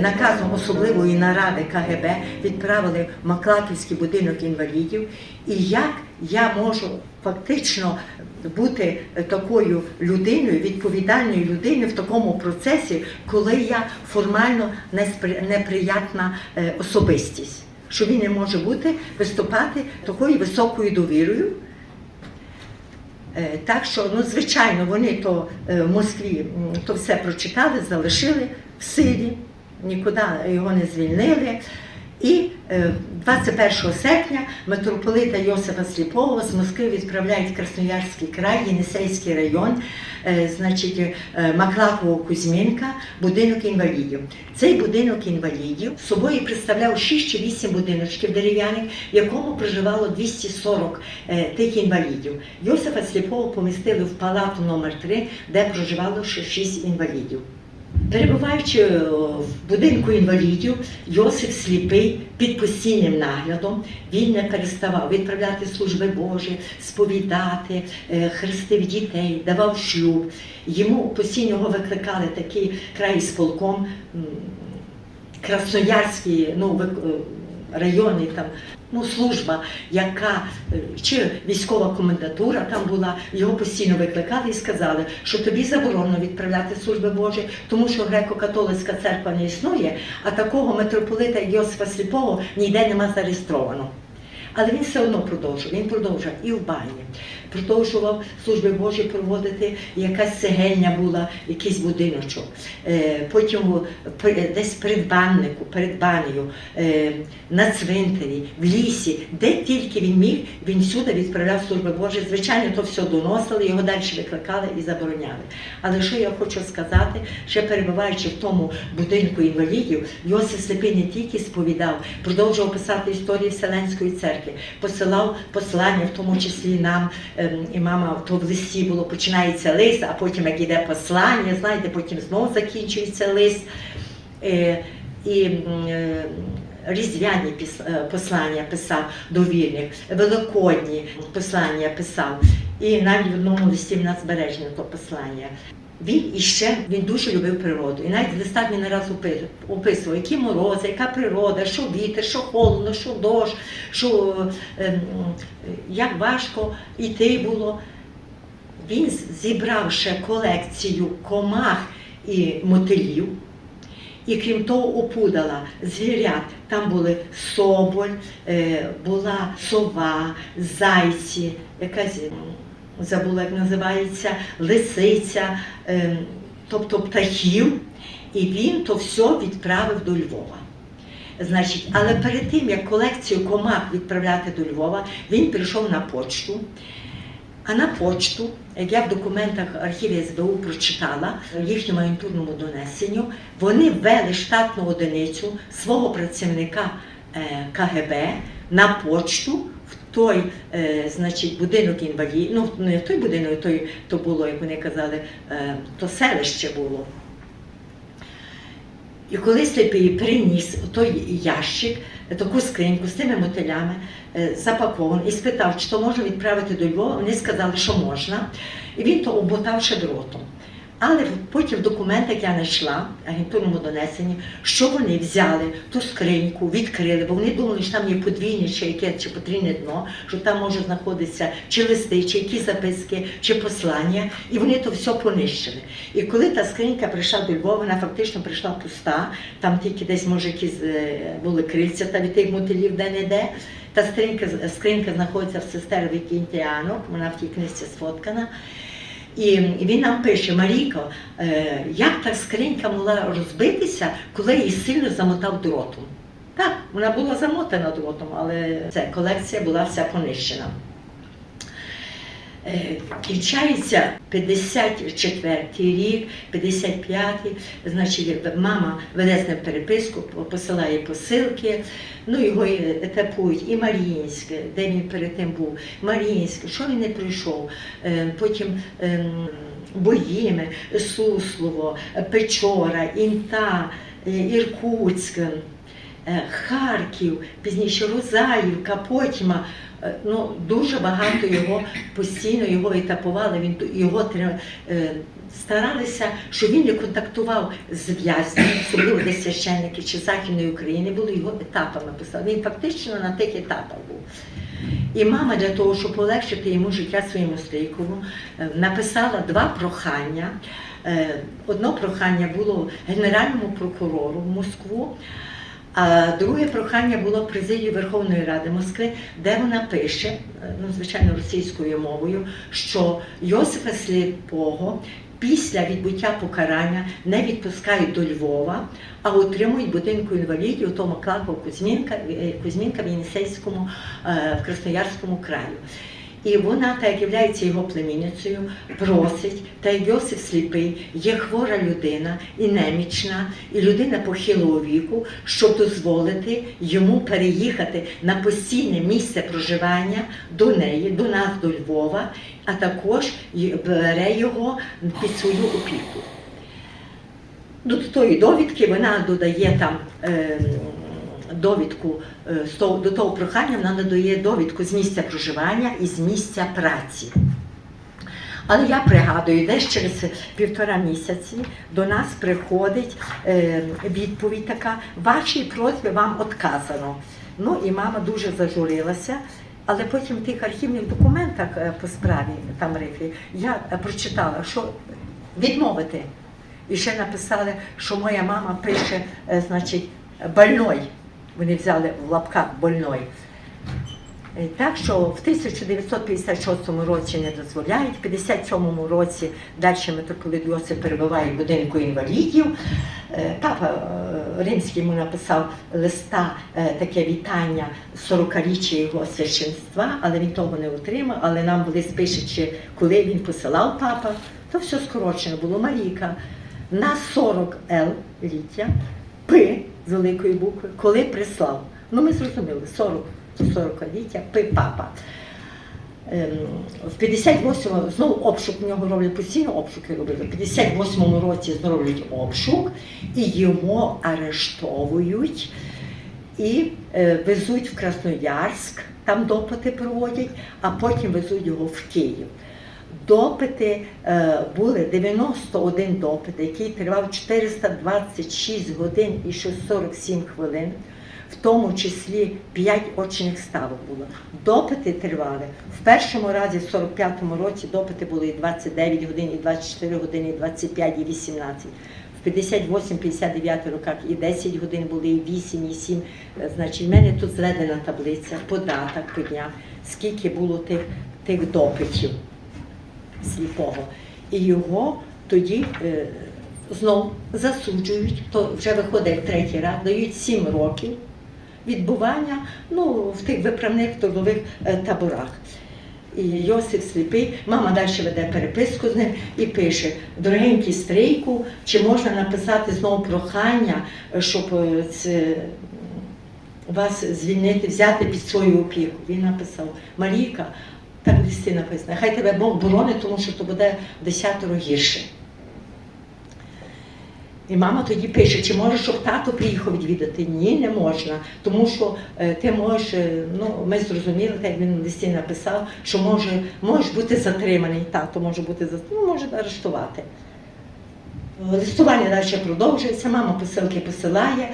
Наказом особливої наради КГБ відправили в Маклаківський будинок інвалідів. І як я можу фактично бути такою людиною, відповідальною людиною в такому процесі, коли я формально неприятна е, особистість, що він не може бути виступати такою високою довірою. Е, Так що, ну, звичайно, вони то е, в Москві то все прочитали, залишили в силі, нікуди його не звільнили. І е, 21 серпня митрополита Йосифа Сліпого з Москви відправляють в Красноярський край, Єнисейський район, е, значить, е, Маклаково Кузьмінка, будинок інвалідів. Цей будинок інвалідів собою представляв 6 чи 8 будиночків дерев'яних, в якому проживало 240 е, тих інвалідів. Йосифа Сліпого помістили в палату номер 3 де проживало ще 6 інвалідів. Перебуваючи е, в будинку інвалідів, Йосиф сліпий під постійним наглядом, він не переставав відправляти служби Божі, сповідати, е, хрестив дітей, давав шлюб. Йому постійно викликали такий край з полком Красноярський ну, е, районний там. Ну, служба, яка е, чи військова комендатура там була, його постійно викликали і сказали, що тобі заборонено відправляти служби Божі, тому що греко-католицька церква не існує, а такого митрополита Йосифа Сліпого ніде нема зареєстровано. Але він все одно продовжує, Він продовжує і в бані, продовжував служби Божі проводити. Якась цегельня була, якийсь будиночок. Е, Потім десь перед баннику, перед банею, е, на цвинтарі, в лісі, де тільки він міг, він всюди відправляв служби Божі. Звичайно, то все доносили, його далі викликали і забороняли. Але що я хочу сказати, ще перебуваючи в тому будинку інвалідів, Йосиф Слепий не тільки сповідав, продовжував писати історії Вселенської церкви, посилав послання, в тому числі нам, ем, і мама, то в листі було, починається лист, а потім як іде послання, знаєте, потім знову закінчується лист. Е, І е, різдвяні е, послання писав до вільних, великодні послання писав. І навіть в одному листі в нас збережено то послання. Він іще він дуже любив природу. І навіть в листах він раз описував, які морози, яка природа, що вітер, що холодно, що дощ, що ем, як важко йти було. Він зібрав ще колекцію комах і мотилів. І крім того, опудала звірят. Там були соболь, е, була сова, зайці, якась забула, як називається, лисиця, е, тобто птахів. І він то все відправив до Львова. Значить, але перед тим, як колекцію комах відправляти до Львова, він прийшов на почту. А на почту, як я в документах архіву СБУ прочитала в їхньому агентурному донесенню, вони ввели штатну одиницю свого працівника е, КГБ на почту той, е, значить, будинок інвалідів, ну не той будинок, той, то було, як вони казали, е, то селище було. І коли сліпий приніс той ящик, таку скриньку з тими мотилями е, запакований і спитав, чи то можна відправити до Львова, вони сказали, що можна. І він то оботав ще дротом. Але потім в документах я знайшла агентурному донесенні, що вони взяли ту скриньку, відкрили, бо вони думали, що там є подвійне чи яке чи потрійне дно, що там може знаходитися чи листи, чи які записки, чи послання, і вони то все понищили. І коли та скринька прийшла до Львова, вона фактично прийшла пуста, там тільки десь, може, якісь е, були крильця та від тих мотилів де-не-де. Та скринька, скринька знаходиться в сестер Вікінтіанок, вона в тій книжці сфоткана. І він нам пише, Марійко, е, як та скринька могла розбитися, коли її сильно замотав дротом. Так, вона була замотана дротом, але це колекція була вся понищена. Е, Кінчається 54-й рік, 55-й, значить, мама веде з ним переписку, посилає посилки, ну його е, етапують і Маріїнське, де він перед тим був, Маріїнське, що він не пройшов, Е, потім ем, Боїми, Суслово, Печора, Інта, Іркутськ. Е, Харків, пізніше Розаївка, Потьма. Е, Ну, дуже багато його постійно його етапували. Він його е, старалися, щоб він не контактував з в'язнями, особливо десь священники чи Західної України, були його етапами писали. Він фактично на тих етапах був. І мама для того, щоб полегшити йому життя своєму стейкову, написала два прохання. Одно прохання було генеральному прокурору в Москву, а друге прохання було в президії Верховної Ради Москви, де вона пише, е, ну звичайно, російською мовою, що Йосифа Сліпого після відбуття покарання не відпускають до Львова, а отримують будинку інвалідів у тому Клакова Кузьмінка, е, Кузьмінка в Єнісейському, е, в Красноярському краю. І вона, так є його племінницею, просить, та як Йосиф сліпий, є хвора людина і немічна, і людина похилого віку, щоб дозволити йому переїхати на постійне місце проживання до неї, до нас, до Львова, а також бере його під свою опіку. До тої довідки вона додає там е, довідку е, до того прохання, вона додає довідку з місця проживання і з місця праці. Але я пригадую, десь через півтора місяці до нас приходить е, відповідь така: вашій просьбі вам отказано. Ну і мама дуже зажурилася. Але потім в тих архівних документах е, по справі там рифі я прочитала, що відмовити. І ще написали, що моя мама пише, значить, больной. Вони взяли в лапках больной. Е, Так що в 1956 році не дозволяють, в 57 році далі митрополит Йосип перебуває в будинку інвалідів. Е, Папа е, Римський йому написав листа, таке вітання 40-річчя його священства, але він того не отримав. Але нам лист пише, чи коли він посилав папа, то все скорочено було Марійка. На 40 Л ліття з великої букви, коли прислав. Ну ми зрозуміли, 40 40 ліття П папа. Ем, В 58-му знову обшук в нього роблять постійно обшуки робили. В 58-му році зроблять обшук і його арештовують і е, везуть в Красноярськ, там допити проводять, а потім везуть його в Київ. Допити е, були 91 допит, який тривав 426 годин і 647 хвилин, в тому числі 5 очних ставок було. Допити тривали. В першому разі, в 45-му році, допити були і 29 годин, і 24 години, і 25, і 18. В 58-59 роках і 10 годин були, і 8, і 7. Е, Значить, в мене тут зведена таблиця, податок по днях, скільки було тих, тих допитів сліпого. І його тоді е, знов засуджують, то вже виходить третій раз, дають сім років відбування ну, в тих виправних трудових е, таборах. І Йосип сліпий, мама далі веде переписку з ним і пише: дорогенький стрейку, чи можна написати знову прохання, е, щоб е, це, вас звільнити, взяти під свою опіку. Він написав: Марійка, в листі написано, хай тебе Бог боронить, тому що то буде десятеро гірше. І мама тоді пише, чи може, щоб тато приїхав відвідати? Ні, не можна. Тому що е, ти можеш, е, ну ми зрозуміли, як він в листі написав, що може, можеш бути затриманий, тато може бути затриманий, ну, може арештувати. Листування далі продовжується, мама посилки посилає,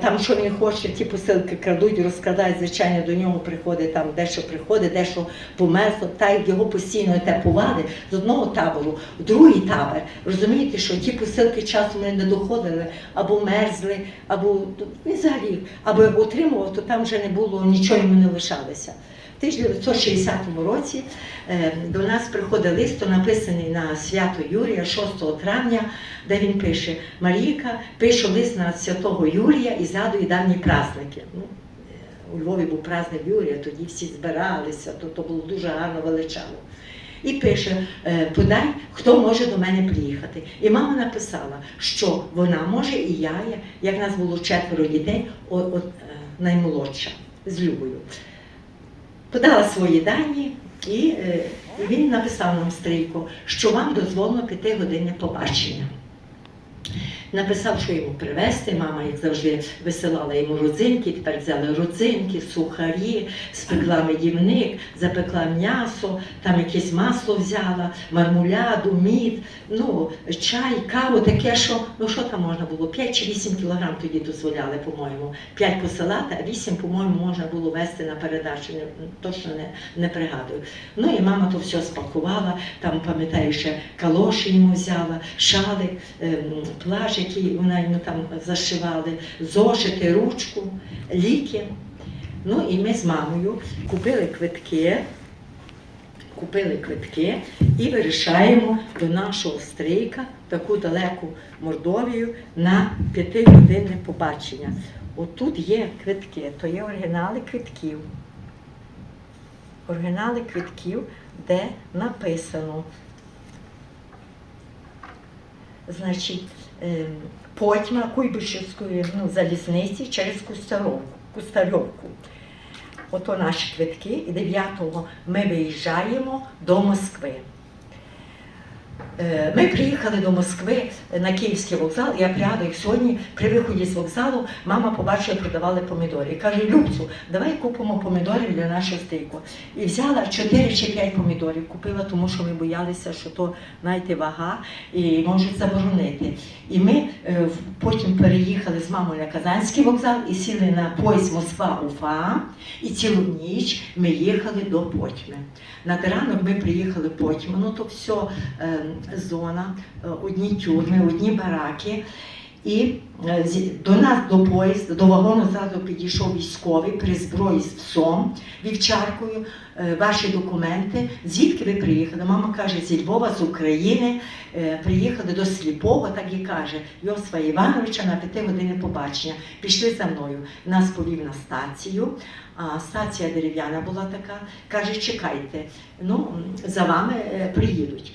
там що він хоче, ті посилки крадуть, розкрадають, звичайно, до нього приходить там дещо приходить, дещо померзло, та як його постійно етапували з одного табору в другий табор. Розумієте, що ті посилки часом не доходили, або мерзли, або ну, взагалі, або отримував, то там вже не було, нічого йому не лишалося. В 1960 році е, до нас приходить лист, написаний на свято Юрія 6 травня, де він пише: Марійка пише лист на святого Юрія і згадує давні праздники. Ну, е, у Львові був праздник Юрія, тоді всі збиралися, то, то було дуже гарно величаво. І пише: е, подай, хто може до мене приїхати. І мама написала, що вона може і я, як нас було четверо дітей, от, е, наймолодша з Любою подала свої дані, і, е, він написав нам стрійку, що вам дозволено п'яти годинне побачення. Написав, що йому привезти. Мама, як завжди, висилала йому родзинки. Тепер взяли родзинки, сухарі, спекла медівник, запекла м'ясо, там якесь масло взяла, мармуляду, мід, ну, чай, каву, таке, що ну що там можна було? 5 чи 8 кілограм тоді дозволяли, по-моєму. 5 посилати, а 8, по-моєму, можна було вести на передачу. Точно не, не пригадую. Ну і мама то все спакувала, там, пам'ятаю, ще калоші йому взяла, шалик, ем, плащ, який вона йому там зашивали, зошити, ручку, ліки. Ну і ми з мамою купили квитки, купили квитки і вирішаємо до нашого стрийка в таку далеку Мордовію на п'ятигодинне побачення. Отут є квитки, то є оригінали квитків. Оригінали квитків, де написано. Значить, потьма Куйбишевської ну, залізниці через. Кустарівку. Ото наші квитки, і 9-го ми виїжджаємо до Москви. Е, Ми приїхали до Москви на Київський вокзал. Я як сьогодні при виході з вокзалу мама побачила, продавали помідори. І каже, Любцю, давай купимо помідорів для нашого стейку. І взяла 4 чи 5 помідорів. Купила, тому що ми боялися, що то знаєте, вага і можуть заборонити. І ми е, потім переїхали з мамою на Казанський вокзал і сіли на поїзд Москва-Уфа. І цілу ніч ми їхали до Потьми. На ранок ми приїхали в ну то все е, зона, е, одні тюрми, одні бараки. І е, до нас до поїзду, до вагону зразу підійшов військовий при зброї з псом, вівчаркою, е, ваші документи. Звідки ви приїхали? Мама каже, зі Львова, з України, приїхали до сліпого, так і каже, Йосифа Івановича на п'яти години побачення. Пішли за мною. Нас повів на стацію. А стація дерев'яна була така. Каже, чекайте, ну за вами приїдуть.